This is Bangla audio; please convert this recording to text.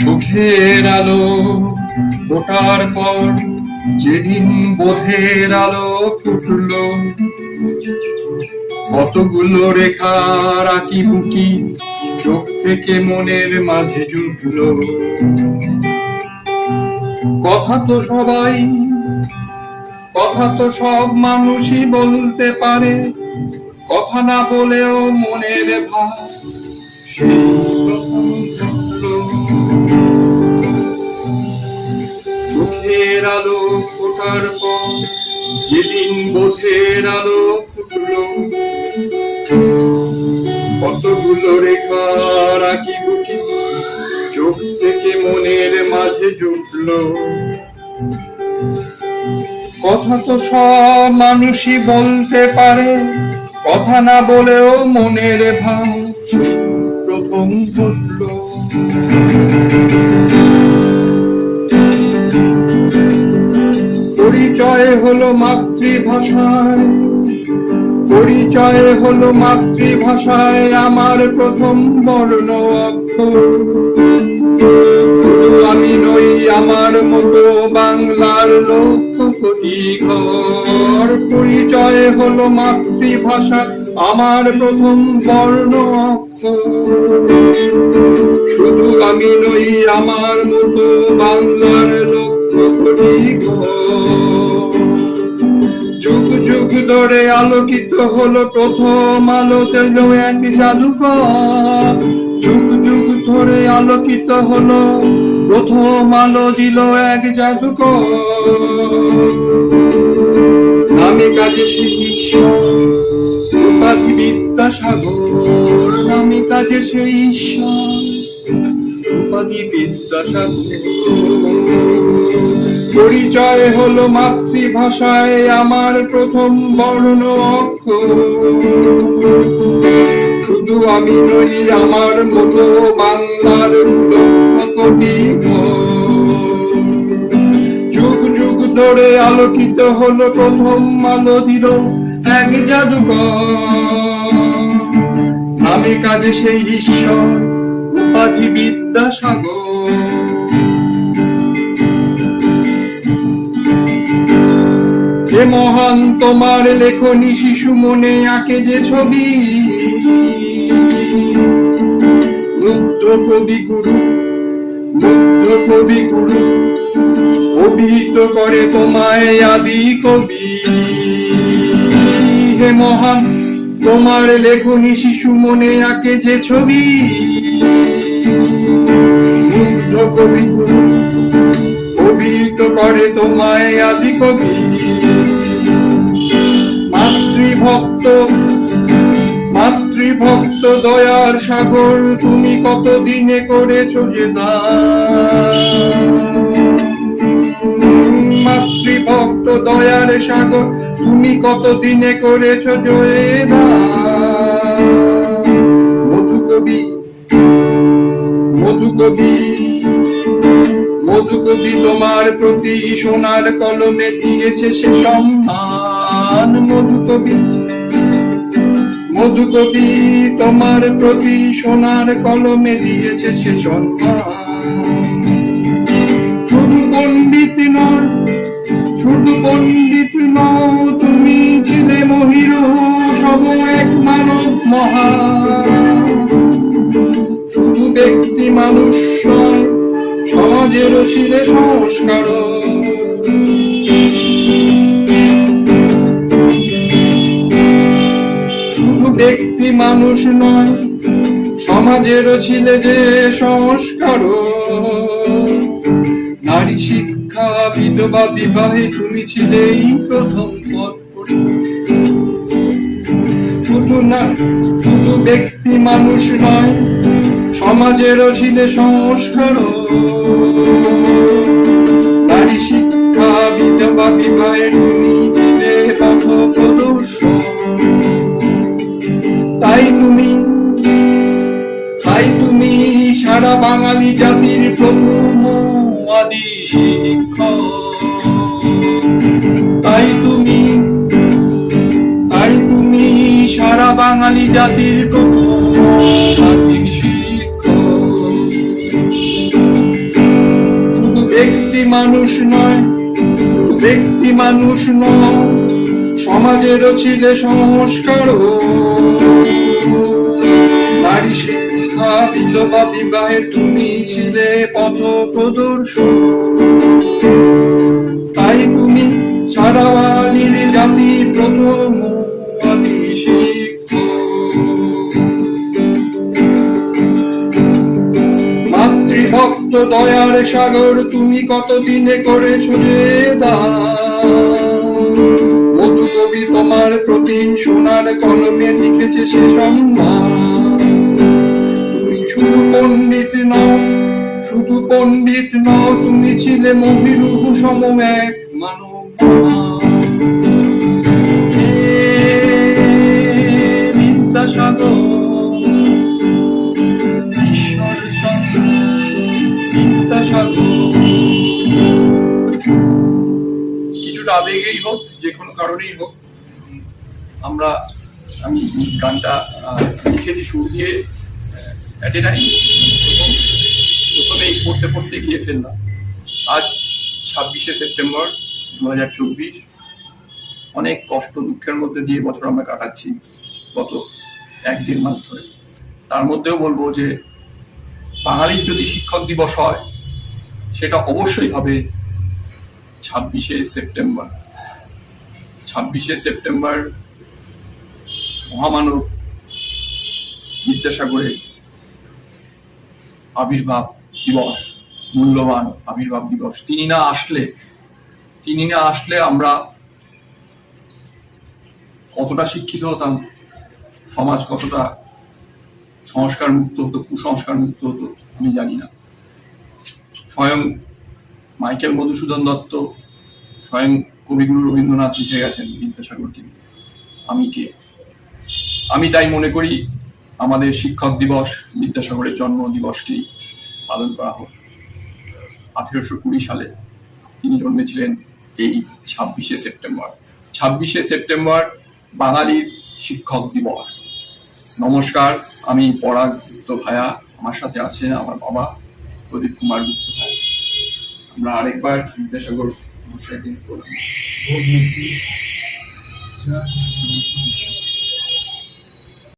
চোখের আলো ওটার পর যেদিন বোধের আলো ফুটল, কতগুলো রেখার আঁকি বুকি চোখ থেকে মনের মাঝে জুটল। কথা তো সবাই, কথা তো সব মানুষই বলতে পারে, কথা না বলেও মনের ভাব সেই চোখের আলো ফোটার পর, যেদিন বোধের আলো ফুটলো, কতগুলো রেখার আঁকি বুকি, চোখ থেকে মনের মাঝে জুটলো। কথা তো সব মানুষই বলতে পারে, কথা না বলেও মনের ভাব প্রথম ঘটল পরিচয় হলো মাতৃভাষায়। পরিচয় হলো মাতৃভাষায় আমার প্রথম বর্ণ অক্ষর। শুধু আমি নই, আমার মতো বাংলার লক্ষ কোটি ঘর। পরিচয় হলো মাতৃভাষা, আমার প্রথম বর্ণ অক্ষর। শুধু আমি নই, আমার মতো বাংলার যুগ যুগ ধরে আলোকিত হলো প্রথম আলো দিল এক জাদুকর যুগ যুগ ধরে আলোকিত হলো, প্রথম আলো দিল এক জাদুকর নামে কাজে সেই ঈশ্বর, উপাধি বিদ্যাসাগর। নামে কাজে সেই ঈশ্বর, উপাধি বিদ্যাসাগর। পরিচয় হলো মাতৃভাষায় আমার প্রথম বর্ণ অক্ষর। শুধু আমি নই, আমার মতো বাংলার যুগ যুগ ধরে আলোকিত হলো প্রথম আলো দিল এক জাদুকর নামে কাজে সেই ঈশ্বর, উপাধি বিদ্যাসাগর। হে মহান, তোমার লেখনী শিশু মনে আঁকে যে ছবি। মুগ্ধ কবি গুরু, মুগ্ধ কবি গুরু, অভিহিত করে তোমায় আদি কবি। হে মহান, তোমার লেখনী শিশু মনে আঁকে যে ছবি। মুগ্ধ কবি গুরু, অভিহিত করে তোমায় আদি কবি। মাতৃভক্ত মাতৃভক্ত দয়ার সাগর, তুমি কত দিনে করেছ যে? মাতৃভক্ত দয়ার সাগর, তুমি কত দিনে করেছ জয়ে দান? মধুকবি মধুকবি মধুকবি তোমার প্রতি সোনার কলমে দিয়েছে সে সম্মান মধুকবি মধুকবি তোমার প্রতি সোনার কলমে দিয়েছে সে সম্মান শুধু পণ্ডিত নয়, শুধু পণ্ডিত নও, তুমি ছিলে মহির সম এক মানব মহা শুধু ব্যক্তি মানুষ নয়, সমাজেরও ছিলে সংস্কার মানুষ নয় সমাজেরও ছিলে যে সংস্কার। নারী শিক্ষা, বিধবা, বিবাহে তুমি ছিলেই প্রথম পথ শুধু না, শুধু ব্যক্তি মানুষ নয় সমাজেরও ছিলে সংস্কার। নারী শিক্ষা, বিধবা, বিবাহে তুমি ছিলে পথ তাই তুমি সারা বাঙালি জাতির প্রথম আদি শিক্ষক। তাই তুমি তাই তুমি সারা বাঙালি জাতির প্রথম আদি শিক্ষক। ব্যক্তি মানুষ নয় ব্যক্তি মানুষ নয়, সমাজেরও ছিল সংস্কার নারী শিক্ষা বিধবা বিবাহের তুমি ছিলে পথ প্রদর্শন তাই তুমি সারাওয়ালির জাতি প্রথম মাতৃভক্ত দয়ার সাগর তুমি কতদিনে করে সুজে মধু কবি তোমার প্রতি সোনার কলমে লিখেছে সে সম্মান শুধু পণ্ডিত নও, তুমি ছিলে মহিরূপ সম এক মানব বিদ্যাসাগর, ঈশ্বর বিদ্যাসাগর। কিছুটা আবেগেই হোক, যে কোনো কারণেই হোক, আমরা, আমি গানটা লিখেছি সুর দিয়ে অ্যাট এ টাইম প্রথমেই পড়তে পড়তে গিয়ে ফেললাম আজ ছাব্বিশে সেপ্টেম্বর দু হাজার চব্বিশ। অনেক কষ্ট, দুঃখের মধ্যে দিয়ে বছর আমরা কাটাচ্ছি গত এক দেড় মাস ধরে। তার মধ্যেও বলব যে বাঙালির যদি শিক্ষক দিবস হয়, সেটা অবশ্যই হবে ছাব্বিশে সেপ্টেম্বর। ছাব্বিশে সেপ্টেম্বর মহামানব বিদ্যাসাগরের আবির্ভাব দিবস, মূল্যবান আবির্ভাব দিবস। তিনি না আসলে, তিনি না আসলে আমরা কতটা শিক্ষিত হতাম, সমাজ কতটা সংস্কার মুক্ত হতো কুসংস্কার মুক্ত হতো, আমি জানি না। স্বয়ং মাইকেল মধুসূদন দত্ত, স্বয়ং কবিগুরু রবীন্দ্রনাথ লিখে গেছেন বিদ্যাসাগরকে নিয়ে। আমি কে? আমি তাই মনে করি, আমাদের শিক্ষক দিবস, বিদ্যাসাগরের জন্ম দিবসকেই পালন করা হোক। আঠেরোশো কুড়ি সালে তিনি জন্মেছিলেন এই ছাব্বিশে সেপ্টেম্বর। ছাব্বিশে সেপ্টেম্বর বাঙালির শিক্ষক দিবস। নমস্কার, আমি পরাগ গুপ্ত ভায়া। আমার সাথে আছে আমার বাবা প্রদীপ কুমার গুপ্ত ভায়া। আমরা আরেকবার বিদ্যাসাগর মশাইকে